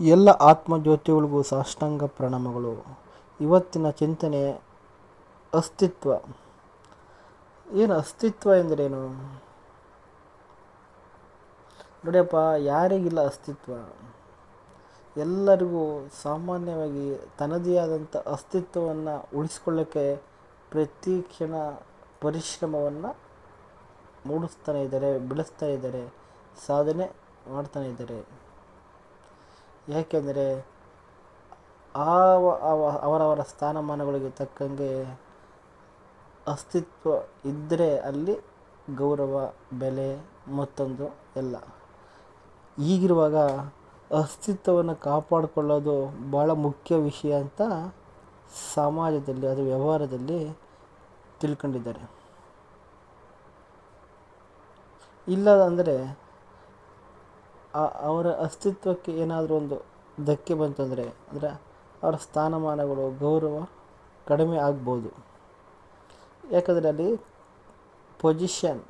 ಎಲ್ಲ ಆತ್ಮಜ್ಯೋತಿಗಳಿಗೂ ಸಾಷ್ಟಾಂಗ ಪ್ರಣಾಮಗಳು. ಇವತ್ತಿನ ಚಿಂತನೆ ಅಸ್ತಿತ್ವ. ಏನು ಅಸ್ತಿತ್ವ ಎಂದರೇನು? ನೋಡಿಯಪ್ಪ, ಯಾರಿಗಿಲ್ಲ ಅಸ್ತಿತ್ವ? ಎಲ್ಲರಿಗೂ ಸಾಮಾನ್ಯವಾಗಿ ತನ್ನದೇ ಆದಂಥ ಅಸ್ತಿತ್ವವನ್ನು ಉಳಿಸ್ಕೊಳ್ಳೋಕ್ಕೆ ಪ್ರತಿ ಕ್ಷಣ ಪರಿಶ್ರಮವನ್ನು ಮೂಡಿಸ್ತಾನೆ ಇದ್ದಾರೆ ಬೆಳೆಸ್ತಾ ಇದ್ದಾರೆ, ಸಾಧನೆ ಮಾಡ್ತಾನೆ ಇದ್ದಾರೆ. ಯಾಕೆಂದರೆ ಆ ಅವ ಅವರವರ ಸ್ಥಾನಮಾನಗಳಿಗೆ ತಕ್ಕಂಗೆ ಅಸ್ತಿತ್ವ ಇದ್ದರೆ ಅಲ್ಲಿ ಗೌರವ, ಬೆಲೆ ಮತ್ತೊಂದು ಎಲ್ಲ. ಈಗಿರುವಾಗ ಅಸ್ತಿತ್ವವನ್ನು ಕಾಪಾಡಿಕೊಳ್ಳೋದು ಭಾಳ ಮುಖ್ಯ ವಿಷಯ ಅಂತ ಸಮಾಜದಲ್ಲಿ, ಅದು ವ್ಯವಹಾರದಲ್ಲಿ ತಿಳ್ಕೊಂಡಿದ್ದಾರೆ. ಇಲ್ಲ ಅಂದರೆ ಅವರ ಅಸ್ತಿತ್ವಕ್ಕೆ ಏನಾದರೂ ಒಂದು ಧಕ್ಕೆ ಬಂತಂದರೆ, ಅಂದರೆ ಅವರ ಸ್ಥಾನಮಾನಗಳು, ಗೌರವ ಕಡಿಮೆ ಆಗ್ಬೋದು. ಯಾಕಂದರೆ ಅಲ್ಲಿ ಪೊಜಿಷನ್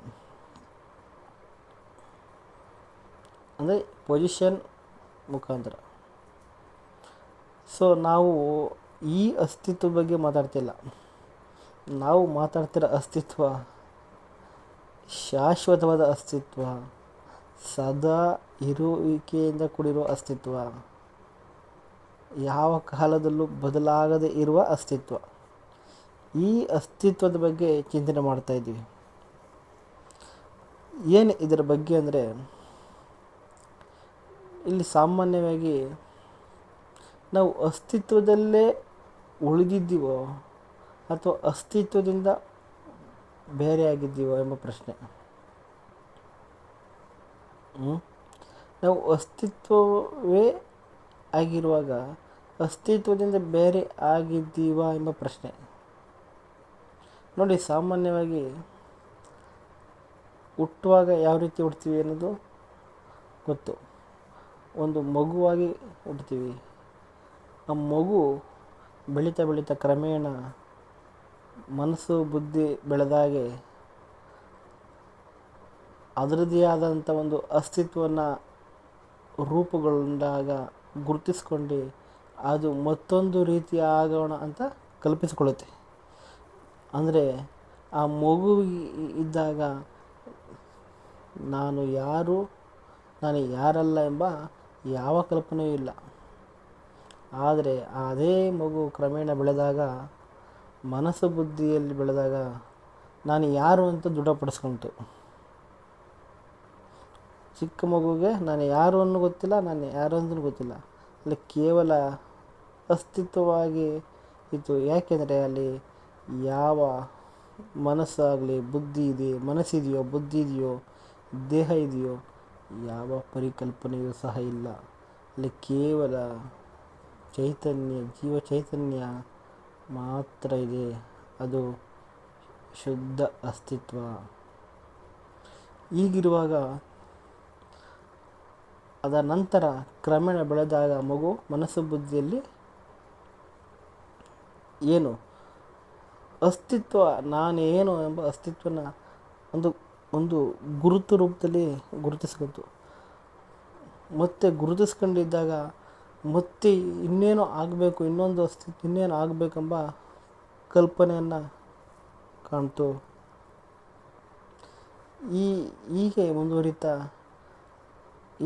ಅಂದರೆ ಪೊಜಿಷನ್ ಮುಖಾಂತರ. ಸೊ ನಾವು ಈ ಅಸ್ತಿತ್ವ ಬಗ್ಗೆ ಮಾತಾಡ್ತಿಲ್ಲ. ನಾವು ಮಾತಾಡ್ತಿರೋ ಅಸ್ತಿತ್ವ ಶಾಶ್ವತವಾದ ಅಸ್ತಿತ್ವ ಸದಾ ಇರುವಿಕೆಯಿಂದ ಕೂಡಿರುವ ಅಸ್ತಿತ್ವ. ಯಾವ ಕಾಲದಲ್ಲೂ ಬದಲಾಗದೆ ಇರುವ ಅಸ್ತಿತ್ವ. ಈ ಅಸ್ತಿತ್ವದ ಬಗ್ಗೆ ಚಿಂತನೆ ಮಾಡ್ತಾ ಇದ್ದೀವಿ. ಏನು ಇದರ ಬಗ್ಗೆ ಅಂದರೆ, ಇಲ್ಲಿ ಸಾಮಾನ್ಯವಾಗಿ ನಾವು ಅಸ್ತಿತ್ವದಲ್ಲೇ ಉಳಿದಿದ್ದೀವೋ ಅಥವಾ ಅಸ್ತಿತ್ವದಿಂದ ಬೇರೆಯಾಗಿದ್ದೀವೋ ಎಂಬ ಪ್ರಶ್ನೆ. ನಾವು ಅಸ್ತಿತ್ವವೇ ಆಗಿರುವಾಗ ಅಸ್ತಿತ್ವದಿಂದ ಬೇರೆ ಆಗಿದ್ದೀವಾ ಎಂಬ ಪ್ರಶ್ನೆ. ನೋಡಿ, ಸಾಮಾನ್ಯವಾಗಿ ಹುಟ್ಟುವಾಗ ಯಾವ ರೀತಿ ಹುಡ್ತೀವಿ ಅನ್ನೋದು ಗೊತ್ತು. ಒಂದು ಮಗುವಾಗಿ ಹುಡ್ತೀವಿ ಆ ಮಗು ಬೆಳೀತಾ ಬೆಳೀತಾ ಕ್ರಮೇಣ ಮನಸ್ಸು, ಬುದ್ಧಿ ಬೆಳೆದಾಗೆ ಅದರದ್ದೇ ಆದಂಥ ಒಂದು ಅಸ್ತಿತ್ವವನ್ನು ರೂಪುಗೊಂಡಾಗ ಗುರುತಿಸ್ಕೊಂಡು ಅದು ಮತ್ತೊಂದು ರೀತಿ ಆಗೋಣ ಅಂತ ಕಲ್ಪಿಸಿಕೊಳ್ಳುತ್ತೆ. ಅಂದರೆ ಆ ಮಗು ಇದ್ದಾಗ ನಾನು ಯಾರು, ನಾನು ಯಾರಲ್ಲ ಎಂಬ ಯಾವ ಕಲ್ಪನೆಯೂ ಇಲ್ಲ. ಆದರೆ ಅದೇ ಮಗು ಕ್ರಮೇಣ ಬೆಳೆದಾಗ, ಮನಸ್ಸು ಬುದ್ಧಿಯಲ್ಲಿ ಬೆಳೆದಾಗ ನಾನು ಯಾರು ಅಂತ ದೃಢಪಡಿಸ್ಕೊಂತು. ಚಿಕ್ಕ ಮಗುಗೆ ನಾನು ಯಾರು ಅನ್ನು ಗೊತ್ತಿಲ್ಲ, ನಾನು ಯಾರು ಅಂತಲೂ ಗೊತ್ತಿಲ್ಲ. ಅಲ್ಲಿ ಕೇವಲ ಅಸ್ತಿತ್ವವಾಗಿ ಇತ್ತು. ಯಾಕೆಂದರೆ ಅಲ್ಲಿ ಯಾವ ಮನಸ್ಸಾಗಲಿ, ಬುದ್ಧಿ ಇದೆ, ಮನಸ್ಸಿದೆಯೋ, ಬುದ್ಧಿ ಇದೆಯೋ, ದೇಹ ಇದೆಯೋ, ಯಾವ ಪರಿಕಲ್ಪನೆಯೂ ಸಹ ಇಲ್ಲ. ಅಲ್ಲಿ ಕೇವಲ ಚೈತನ್ಯ, ಜೀವ ಚೈತನ್ಯ ಮಾತ್ರ ಇದೆ. ಅದು ಶುದ್ಧ ಅಸ್ತಿತ್ವ. ಈಗಿರುವಾಗ ಅದರ ನಂತರ ಕ್ರಮೇಣ ಬೆಳೆದಾಗ ಮಗು ಮನಸ್ಸು ಬುದ್ಧಿಯಲ್ಲಿ ಏನು? ಅಸ್ತಿತ್ವ, ನಾನೇನು ಎಂಬ ಅಸ್ತಿತ್ವನ ಒಂದು ಒಂದು ಗುರುತು ರೂಪದಲ್ಲಿ ಗುರುತಿಸ್ಕೊತು ಮತ್ತೆ ಗುರುತಿಸ್ಕೊಂಡಿದ್ದಾಗ ಮತ್ತೆ ಇನ್ನೇನೋ ಆಗಬೇಕು, ಇನ್ನೊಂದು ಅಸ್ತಿತ್ವ ಇನ್ನೇನು ಆಗಬೇಕೆಂಬ ಕಲ್ಪನೆಯನ್ನು ಕಾಣ್ತು. ಈ, ಹೀಗೆ ಮುಂದುವರಿತಾ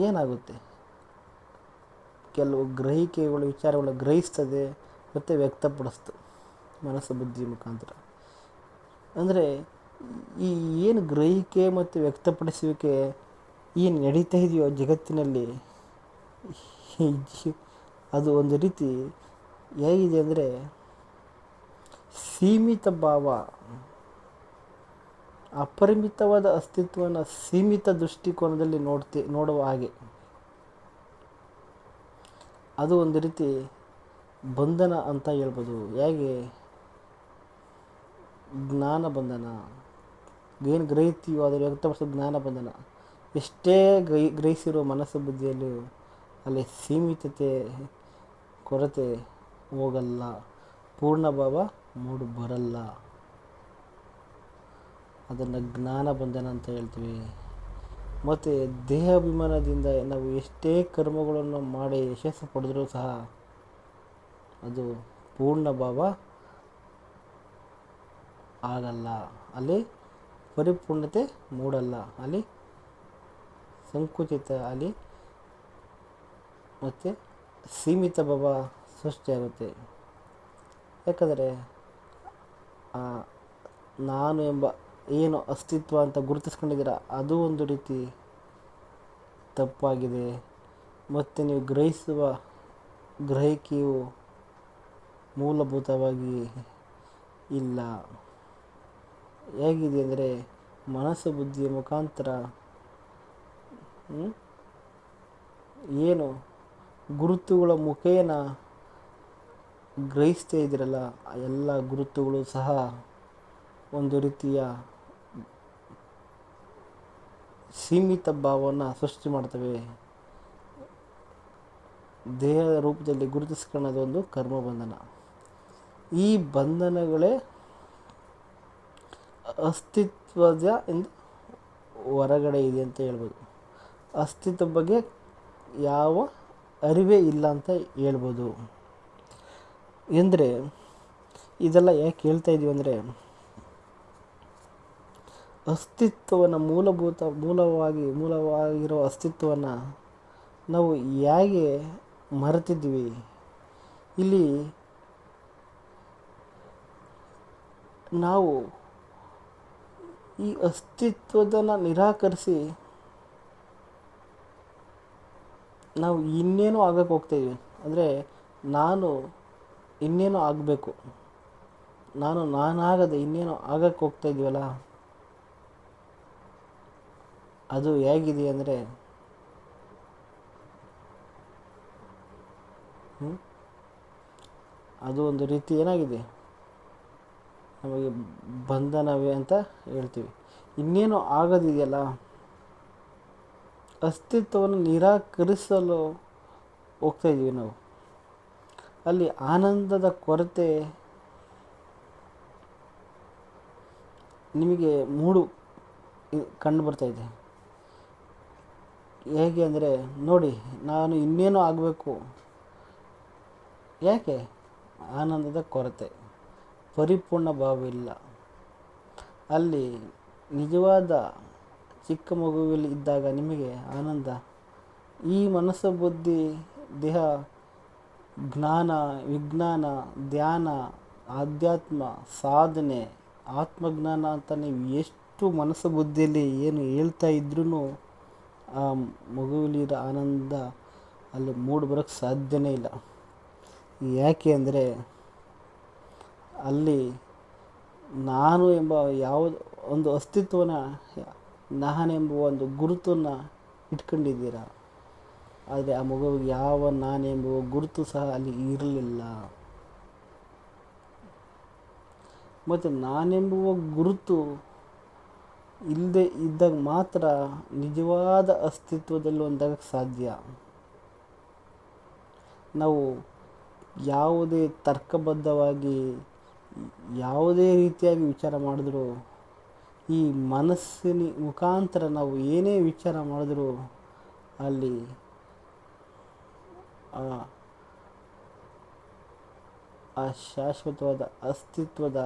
ಏನಾಗುತ್ತೆ? ಕೆಲವು ಗ್ರಹಿಕೆಗಳು, ವಿಚಾರಗಳು ಗ್ರಹಿಸ್ತದೆ ಮತ್ತು ವ್ಯಕ್ತಪಡಿಸ್ತು ಮನಸ್ಸು ಬುದ್ಧಿ ಮುಖಾಂತರ. ಅಂದರೆ ಈ ಏನು ಗ್ರಹಿಕೆ ಮತ್ತು ವ್ಯಕ್ತಪಡಿಸುವಿಕೆ ಏನು ನಡೀತಾ ಇದೆಯೋ ಜಗತ್ತಿನಲ್ಲಿ ಅದು ಒಂದು ರೀತಿ ಹೇಗಿದೆ ಅಂದರೆ ಸೀಮಿತ ಭಾವ ಅಪರಿಮಿತವಾದ ಅಸ್ತಿತ್ವವನ್ನು ಸೀಮಿತ ದೃಷ್ಟಿಕೋನದಲ್ಲಿ ನೋಡ್ತಿ, ನೋಡುವ ಹಾಗೆ. ಅದು ಒಂದು ರೀತಿ ಬಂಧನ ಅಂತ ಹೇಳ್ಬೋದು. ಹೇಗೆ? ಜ್ಞಾನ ಬಂಧನ. ಏನು ಗ್ರಹಿತೀವೋ ಅದರ ವ್ಯಕ್ತಪಡಿಸೋ ಜ್ಞಾನ ಬಂಧನ. ಎಷ್ಟೇ ಗ್ರಹಿ ಗ್ರಹಿಸಿರುವ ಮನಸ್ಸು ಬುದ್ಧಿಯಲ್ಲೂ ಅಲ್ಲಿ ಸೀಮಿತತೆ, ಕೊರತೆ ಹೋಗಲ್ಲ. ಪೂರ್ಣ ಭಾವ ಮೂಡು ಬರಲ್ಲ. ಅದನ್ನು ಜ್ಞಾನ ಬಂಧನ ಅಂತ ಹೇಳ್ತೀವಿ. ಮತ್ತು ದೇಹಾಭಿಮಾನದಿಂದ ನಾವು ಎಷ್ಟೇ ಕರ್ಮಗಳನ್ನು ಮಾಡಿ ಯಶಸ್ಸು ಪಡೆದರೂ ಸಹ ಅದು ಪೂರ್ಣ ಭಾವ ಆಗಲ್ಲ. ಅಲ್ಲಿ ಪರಿಪೂರ್ಣತೆ ಮೂಡಲ್ಲ. ಅಲ್ಲಿ ಸಂಕುಚಿತ, ಅಲ್ಲಿ ಮತ್ತು ಸೀಮಿತ ಭಾವ ಸೃಷ್ಟಿಯಾಗುತ್ತೆ ಯಾಕಂದರೆ ನಾನು ಎಂಬ ಏನು ಅಸ್ತಿತ್ವ ಅಂತ ಗುರುತಿಸ್ಕೊಂಡಿದ್ದೀರ? ಅದು ಒಂದು ರೀತಿ ತಪ್ಪಾಗಿದೆ. ಮತ್ತು ನೀವು ಗ್ರಹಿಸುವ ಗ್ರಹಿಕೆಯು ಮೂಲಭೂತವಾಗಿ ಇಲ್ಲ. ಹೇಗಿದೆ ಅಂದರೆ ಮನಸ್ಸು ಬುದ್ಧಿಯ ಮುಖಾಂತರ ಏನು ಗುರುತುಗಳ ಮುಖೇನ ಗ್ರಹಿಸ್ತಾ ಇದ್ದೀರಲ್ಲ ಎಲ್ಲ ಗುರುತುಗಳು ಸಹ ಒಂದು ರೀತಿಯ ಸೀಮಿತ ಭಾವವನ್ನು ಸೃಷ್ಟಿ ಮಾಡ್ತವೆ. ದೇಹದ ರೂಪದಲ್ಲಿ ಗುರುತಿಸ್ಕೊಳ್ಳೋದು ಒಂದು ಕರ್ಮ ಬಂಧನ ಈ ಬಂಧನಗಳೇ ಅಸ್ತಿತ್ವದ ಇಂದ ಹೊರಗಡೆ ಇದೆ ಅಂತ ಹೇಳ್ಬೋದು. ಅಸ್ತಿತ್ವ ಬಗ್ಗೆ ಯಾವ ಅರಿವೇ ಇಲ್ಲ ಅಂತ ಹೇಳ್ಬೋದು. ಎಂದರೆ, ಇದೆಲ್ಲ ಯಾಕೆ ಹೇಳ್ತಾ ಇದ್ದೀವಿ ಅಂದರೆ ಅಸ್ತಿತ್ವವನ್ನು ಮೂಲಭೂತ, ಮೂಲವಾಗಿ ಮೂಲವಾಗಿರೋ ಅಸ್ತಿತ್ವವನ್ನು ನಾವು ಹೇಗೆ ಮರೆತಿದ್ವಿ? ಇಲ್ಲಿ ನಾವು ಈ ಅಸ್ತಿತ್ವದನ್ನು ನಿರಾಕರಿಸಿ ನಾವು ಇನ್ನೇನು ಆಗಕ್ಕೆ ಹೋಗ್ತಾಯಿದ್ವಿ ಅಂದರೆ ನಾನು ಇನ್ನೇನು ಆಗಬೇಕು. ನಾನು ನಾನಾಗದೆ ಇನ್ನೇನು ಆಗಕ್ಕೆ ಹೋಗ್ತಾ ಇದೀವಲ್ಲ? ಅದು ಹೇಗಿದೆ ಅಂದರೆ ಅದು ಒಂದು ರೀತಿ ಏನಾಗಿದೆ? ನಮಗೆ ಬಂಧನವೇ ಅಂತ ಹೇಳ್ತೀವಿ. ಇನ್ನೇನು ಆಗೋದಿದೆಯಲ್ಲ? ಅಸ್ತಿತ್ವವನ್ನು ನಿರಾಕರಿಸಲು ಹೋಗ್ತಾ ಇದ್ದೀವಿ ನಾವು. ಅಲ್ಲಿ ಆನಂದದ ಕೊರತೆ ನಿಮಗೆ ಮೂಡು ಕಂಡು ಬರ್ತಾ ಇದೆ. ಹೇಗೆ ಅಂದರೆ, ನೋಡಿ, ನಾನು ಇನ್ನೇನು ಆಗಬೇಕು? ಯಾಕೆ? ಆನಂದದ ಕೊರತೆ. ಪರಿಪೂರ್ಣ ಭಾವವಿಲ್ಲ ಅಲ್ಲಿ ನಿಜವಾದ ಚಿಕ್ಕ ಮಗುವಲ್ಲಿ ಇದ್ದಾಗ ನಿಮಗೆ ಆನಂದ. ಈ ಮನಸ್ಸು, ಬುದ್ಧಿ, ದೇಹ, ಜ್ಞಾನ, ವಿಜ್ಞಾನ, ಧ್ಯಾನ, ಆಧ್ಯಾತ್ಮ, ಸಾಧನೆ, ಆತ್ಮಜ್ಞಾನ ಅಂತ ನೀವು ಎಷ್ಟು ಮನಸ್ಸು, ಬುದ್ಧಿಯಲ್ಲಿ ಏನು ಹೇಳ್ತಾ ಇದ್ರೂ ಆ ಮಗುವಲ್ಲಿರೋ ಆನಂದ ಅಲ್ಲಿ ಮೂಡಿ ಬರೋಕ್ಕೆ ಸಾಧ್ಯನೇ ಇಲ್ಲ. ಯಾಕೆ ಅಂದರೆ ಅಲ್ಲಿ ನಾನು ಎಂಬ ಯಾವುದು ಒಂದು ಅಸ್ತಿತ್ವನ ನಾನೆಂಬ ಒಂದು ಗುರುತನ್ನು ಇಟ್ಕೊಂಡಿದ್ದೀರ? ಆದರೆ ಆ ಮಗುವಿಗೆ ಯಾವ ನಾನೆಂಬುವ ಗುರುತು ಸಹ ಅಲ್ಲಿ ಇರಲಿಲ್ಲ. ಮತ್ತು ನಾನೆಂಬುವ ಗುರುತು ಇಲ್ಲದೆ ಇದ್ದಾಗ ಮಾತ್ರ ನಿಜವಾದ ಅಸ್ತಿತ್ವದಲ್ಲಿ ಒಂದಾಗಕ್ಕೆ ಸಾಧ್ಯ. ನಾವು ಯಾವುದೇ ತರ್ಕಬದ್ಧವಾಗಿ ಯಾವುದೇ ರೀತಿಯಾಗಿ ವಿಚಾರ ಮಾಡಿದ್ರು, ಈ ಮನಸ್ಸಿನ ಮುಖಾಂತರ ನಾವು ಏನೇ ವಿಚಾರ ಮಾಡಿದ್ರು ಅಲ್ಲಿ ಆ ಶಾಶ್ವತವಾದ ಅಸ್ತಿತ್ವದ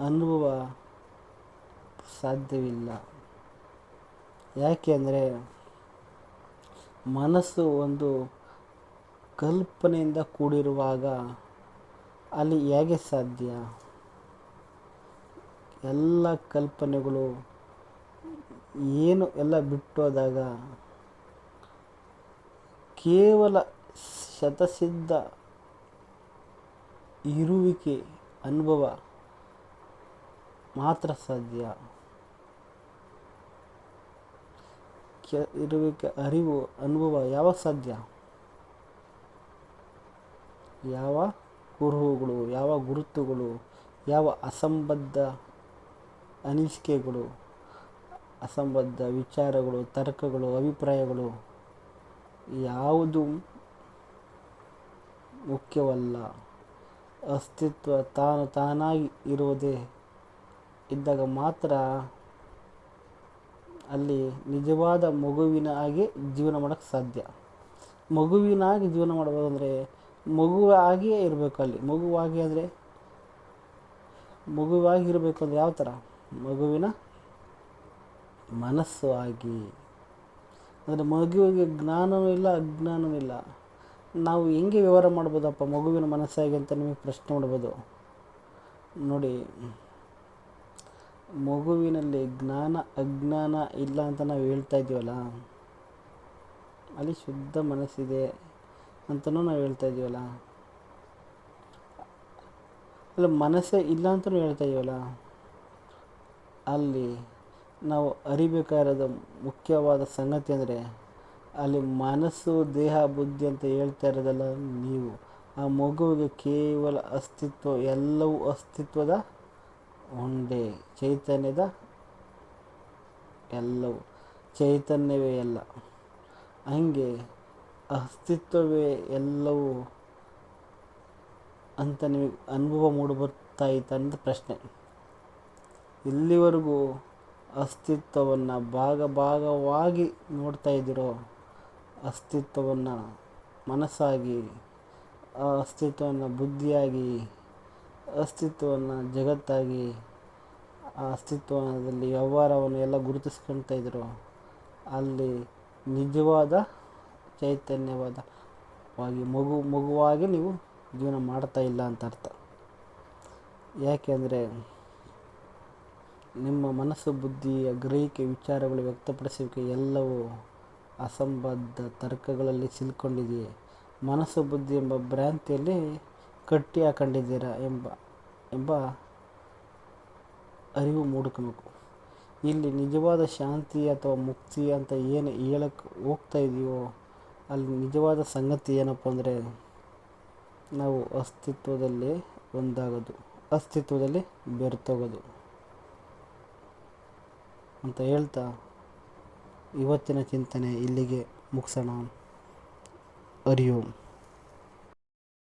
ಅನುಭವ ಸಾಧ್ಯವಿಲ್ಲ. ಯಾಕೆಂದರೆ ಮನಸ್ಸು ಒಂದು ಕಲ್ಪನೆಯಿಂದ ಕೂಡಿರುವಾಗ ಅಲ್ಲಿ ಹೇಗೆ ಸಾಧ್ಯ? ಎಲ್ಲ ಕಲ್ಪನೆಗಳು ಏನು ಎಲ್ಲ ಬಿಟ್ಟೋದಾಗ ಕೇವಲ ಶತಸಿದ್ಧ ಇರುವಿಕೆ ಅನುಭವ ಮಾತ್ರ ಸಾಧ್ಯ. ಕೆ ಇರುವಿಕೆ ಅರಿವು, ಅನುಭವ ಯಾವಾಗ ಸಾಧ್ಯ? ಯಾವ ಕುರುಹುಗಳು, ಯಾವ ಗುರುತುಗಳು, ಯಾವ ಅಸಂಬದ್ಧ ಅನಿಸಿಕೆಗಳು, ಅಸಂಬದ್ಧ ವಿಚಾರಗಳು, ತರ್ಕಗಳು, ಅಭಿಪ್ರಾಯಗಳು ಯಾವುದು ಮುಖ್ಯವಲ್ಲ. ಅಸ್ತಿತ್ವ ತಾನು ತಾನಾಗಿ ಇರುವುದೇ ಇದ್ದಾಗ ಮಾತ್ರ ಅಲ್ಲಿ ನಿಜವಾದ ಮಗುವಿನ ಹಾಗೆ ಜೀವನ ಮಾಡೋಕ್ಕೆ ಸಾಧ್ಯ. ಮಗುವಿನಾಗಿ ಜೀವನ ಮಾಡ್ಬೋದು ಅಂದರೆ ಮಗುವಾಗಿಯೇ ಇರಬೇಕು ಅಲ್ಲಿ. ಮಗುವಾಗಿ ಅಂದರೆ ಮಗುವಾಗಿ ಇರಬೇಕು ಅಂದರೆ ಯಾವ ಥರ ಮಗುವಿನ ಮನಸ್ಸು ಆಗಿ ಅಂದರೆ ಮಗುವಿಗೆ ಜ್ಞಾನವೂ ಇಲ್ಲ ಅಜ್ಞಾನವೂ ಇಲ್ಲ. ನಾವು ಹೆಂಗೆ ವ್ಯವಹಾರ ಮಾಡ್ಬೋದಪ್ಪ ಮಗುವಿನ ಮನಸ್ಸಾಗಿ ಅಂತ ನಿಮಗೆ ಪ್ರಶ್ನೆ ಮಾಡ್ಬೋದು. ನೋಡಿ. ಮಗುವಿನಲ್ಲಿ ಜ್ಞಾನ, ಅಜ್ಞಾನ ಇಲ್ಲ ಅಂತ ನಾವು ಹೇಳ್ತಾ ಇದ್ದೀವಲ್ಲ, ಅಲ್ಲಿ ಶುದ್ಧ ಮನಸ್ಸಿದೆ ಅಂತಲೂ ನಾವು ಹೇಳ್ತಾ ಇದ್ದೀವಲ್ಲ. ಅಲ್ಲ ಮನಸ್ಸೇ ಇಲ್ಲ ಅಂತಲೂ ಹೇಳ್ತಾ ಇದ್ದೀವಲ್ಲ. ಅಲ್ಲಿ ನಾವು ಅರಿಬೇಕಾದ ಮುಖ್ಯವಾದ ಸಂಗತಿ ಅಂದರೆ, ಅಲ್ಲಿ ಮನಸ್ಸು, ದೇಹ, ಬುದ್ಧಿ ಅಂತ ಹೇಳ್ತಾ ಇರೋದಲ್ಲ ನೀವು. ಆ ಮಗುವಿಗೆ ಕೇವಲ ಅಸ್ತಿತ್ವ, ಎಲ್ಲವೂ ಅಸ್ತಿತ್ವದ ಒಂದೇ ಚೈತನ್ಯದ ಎಲ್ಲವೂ. ಚೈತನ್ಯವೇ ಎಲ್ಲ. ಹಂಗೆ ಅಸ್ತಿತ್ವವೇ ಎಲ್ಲವೂ ಅಂತ ನಿಮಗೆ ಅನುಭವ ಮೂಡಿಬರ್ತಾ ಇತ್ತು ಅಂತ ಪ್ರಶ್ನೆ. ಇಲ್ಲಿವರೆಗೂ ಅಸ್ತಿತ್ವವನ್ನು ಭಾಗ ಭಾಗವಾಗಿ ನೋಡ್ತಾ ಇದ್ದೀರೋ, ಅಸ್ತಿತ್ವವನ್ನು ಮನಸ್ಸಾಗಿ ಆ ಅಸ್ತಿತ್ವವನ್ನು ಬುದ್ಧಿಯಾಗಿ ಅಸ್ತಿತ್ವವನ್ನು, ಜಗತ್ತಾಗಿ ಆ ಅಸ್ತಿತ್ವದಲ್ಲಿ ವ್ಯವಹಾರವನ್ನು ಎಲ್ಲ ಗುರುತಿಸ್ಕೊಳ್ತಾ ಇದ್ರು. ಅಲ್ಲಿ ನಿಜವಾದ ಚೈತನ್ಯವಾದ ವಾಗಿ ಮಗು, ಮಗುವಾಗಿ ನೀವು ಜೀವನ ಮಾಡ್ತಾ ಇಲ್ಲ ಅಂತ ಅರ್ಥ. ಯಾಕೆಂದರೆ ನಿಮ್ಮ ಮನಸ್ಸು ಬುದ್ಧಿಯ ಗ್ರಹಿಕೆ, ವಿಚಾರಗಳು ವ್ಯಕ್ತಪಡಿಸುವಿಕೆ ಎಲ್ಲವೂ ಅಸಂಬದ್ಧ ತರ್ಕಗಳಲ್ಲಿ ಸಿಲ್ಕೊಂಡಿದೆಯೇ? ಮನಸ್ಸು, ಬುದ್ಧಿ ಎಂಬ ಭ್ರಾಂತಿಯಲ್ಲಿ ಕಟ್ಟಿ ಹಾಕೊಂಡಿದ್ದೀರಾ ಎಂಬ ಎಂಬ ಅರಿವು ಮೂಡ್ಕೋಬೇಕು ಇಲ್ಲಿ ನಿಜವಾದ ಶಾಂತಿ ಅಥವಾ ಮುಕ್ತಿ ಅಂತ ಏನು ಹೇಳಕ್ಕೆ ಹೋಗ್ತಾ ಇದೆಯೋ, ಅಲ್ಲಿ ನಿಜವಾದ ಸಂಗತಿ ಏನಪ್ಪ ಅಂದರೆ, ನಾವು ಅಸ್ತಿತ್ವದಲ್ಲಿ ಒಂದಾಗೋದು, ಅಸ್ತಿತ್ವದಲ್ಲಿ ಬೆರೆತೋಗೋದು ಅಂತ ಹೇಳ್ತಾ ಇವತ್ತಿನ ಚಿಂತನೆ ಇಲ್ಲಿಗೆ ಮುಗಿಸೋಣ. ಓಂ